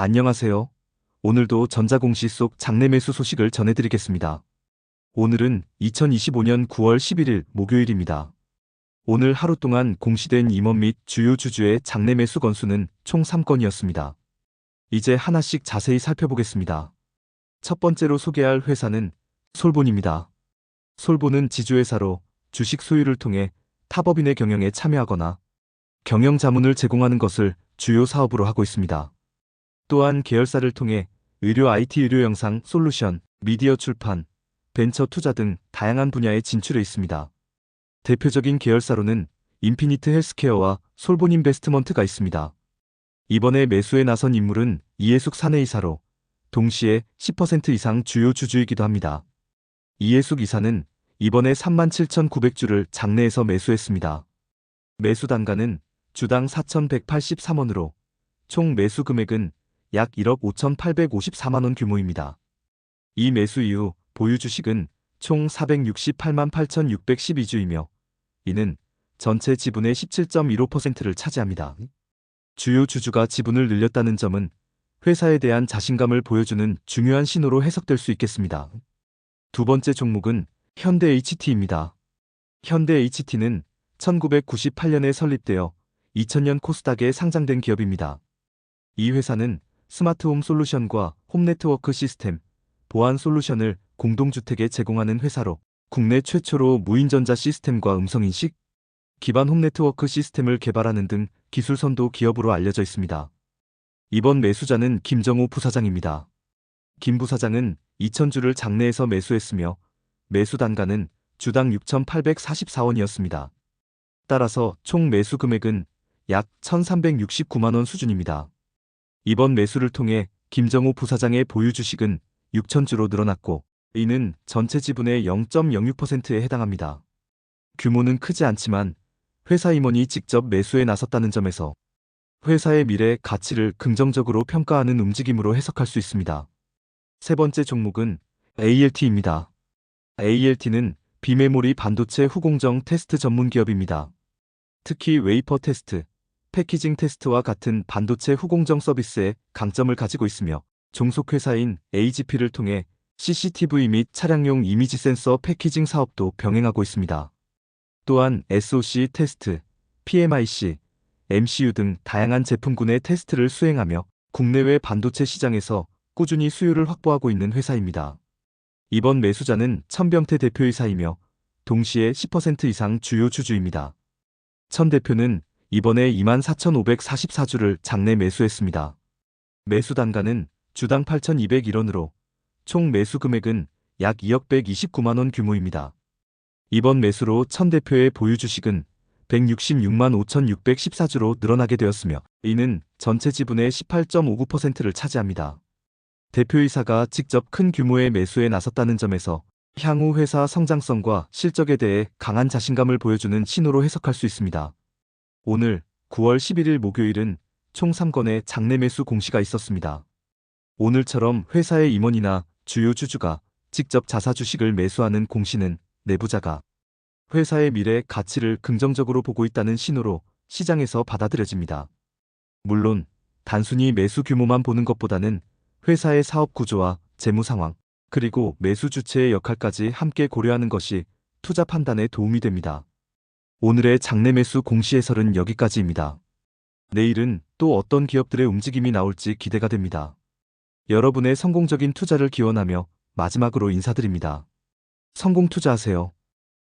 안녕하세요. 오늘도 전자공시 속 장내 매수 소식을 전해드리겠습니다. 오늘은 2025년 9월 11일 목요일입니다. 오늘 하루 동안 공시된 임원 및 주요 주주의 장내 매수 건수는 총 3건이었습니다. 이제 하나씩 자세히 살펴보겠습니다. 첫 번째로 소개할 회사는 솔본입니다. 솔본은 지주회사로 주식 소유를 통해 타법인의 경영에 참여하거나 경영 자문을 제공하는 것을 주요 사업으로 하고 있습니다. 또한 계열사를 통해 의료 IT 의료 영상 솔루션, 미디어 출판, 벤처 투자 등 다양한 분야에 진출해 있습니다. 대표적인 계열사로는 인피니트 헬스케어와 솔본 인베스트먼트가 있습니다. 이번에 매수에 나선 인물은 이해숙 사내이사로 동시에 10% 이상 주요 주주이기도 합니다. 이해숙 이사는 이번에 37,900주를 장내에서 매수했습니다. 매수 단가는 주당 4,183원으로 총 매수 금액은 약 1억 5,854만 원 규모입니다. 이 매수 이후 보유 주식은 총 468만 8,612주이며 이는 전체 지분의 17.15%를 차지합니다. 주요 주주가 지분을 늘렸다는 점은 회사에 대한 자신감을 보여주는 중요한 신호로 해석될 수 있겠습니다. 두 번째 종목은 현대 HT입니다. 현대 HT는 1998년에 설립되어 2000년 코스닥에 상장된 기업입니다. 이 회사는 스마트홈 솔루션과 홈네트워크 시스템, 보안 솔루션을 공동주택에 제공하는 회사로 국내 최초로 무인전자 시스템과 음성인식, 기반 홈네트워크 시스템을 개발하는 등 기술 선도 기업으로 알려져 있습니다. 이번 매수자는 김정우 부사장입니다. 김 부사장은 2,000주를 장내에서 매수했으며 매수 단가는 주당 6,844원이었습니다. 따라서 총 매수 금액은 약 1,369만원 수준입니다. 이번 매수를 통해 김정우 부사장의 보유 주식은 6,000주로 늘어났고 이는 전체 지분의 0.06%에 해당합니다. 규모는 크지 않지만 회사 임원이 직접 매수에 나섰다는 점에서 회사의 미래 가치를 긍정적으로 평가하는 움직임으로 해석할 수 있습니다. 세 번째 종목은 ALT입니다. ALT는 비메모리 반도체 후공정 테스트 전문 기업입니다. 특히 웨이퍼 테스트, 패키징 테스트와 같은 반도체 후공정 서비스에 강점을 가지고 있으며 종속회사인 AGP를 통해 CCTV 및 차량용 이미지 센서 패키징 사업도 병행하고 있습니다. 또한 SOC 테스트, PMIC, MCU 등 다양한 제품군의 테스트를 수행하며 국내외 반도체 시장에서 꾸준히 수요를 확보하고 있는 회사입니다. 이번 매수자는 천병태 대표이사이며 동시에 10% 이상 주요 주주입니다. 천 대표는 이번에 24,544주를 장내 매수했습니다. 매수 단가는 주당 8,201원으로 총 매수 금액은 약 2억 129만원 규모입니다. 이번 매수로 천 대표의 보유 주식은 166만 5,614주로 늘어나게 되었으며 이는 전체 지분의 18.59%를 차지합니다. 대표이사가 직접 큰 규모의 매수에 나섰다는 점에서 향후 회사 성장성과 실적에 대해 강한 자신감을 보여주는 신호로 해석할 수 있습니다. 오늘 9월 11일 목요일은 총 3건의 장내 매수 공시가 있었습니다. 오늘처럼 회사의 임원이나 주요 주주가 직접 자사 주식을 매수하는 공시는 내부자가 회사의 미래 가치를 긍정적으로 보고 있다는 신호로 시장에서 받아들여집니다. 물론 단순히 매수 규모만 보는 것보다는 회사의 사업 구조와 재무 상황, 그리고 매수 주체의 역할까지 함께 고려하는 것이 투자 판단에 도움이 됩니다. 오늘의 장내 매수 공시 해설은 여기까지입니다. 내일은 또 어떤 기업들의 움직임이 나올지 기대가 됩니다. 여러분의 성공적인 투자를 기원하며 마지막으로 인사드립니다. 성공 투자하세요.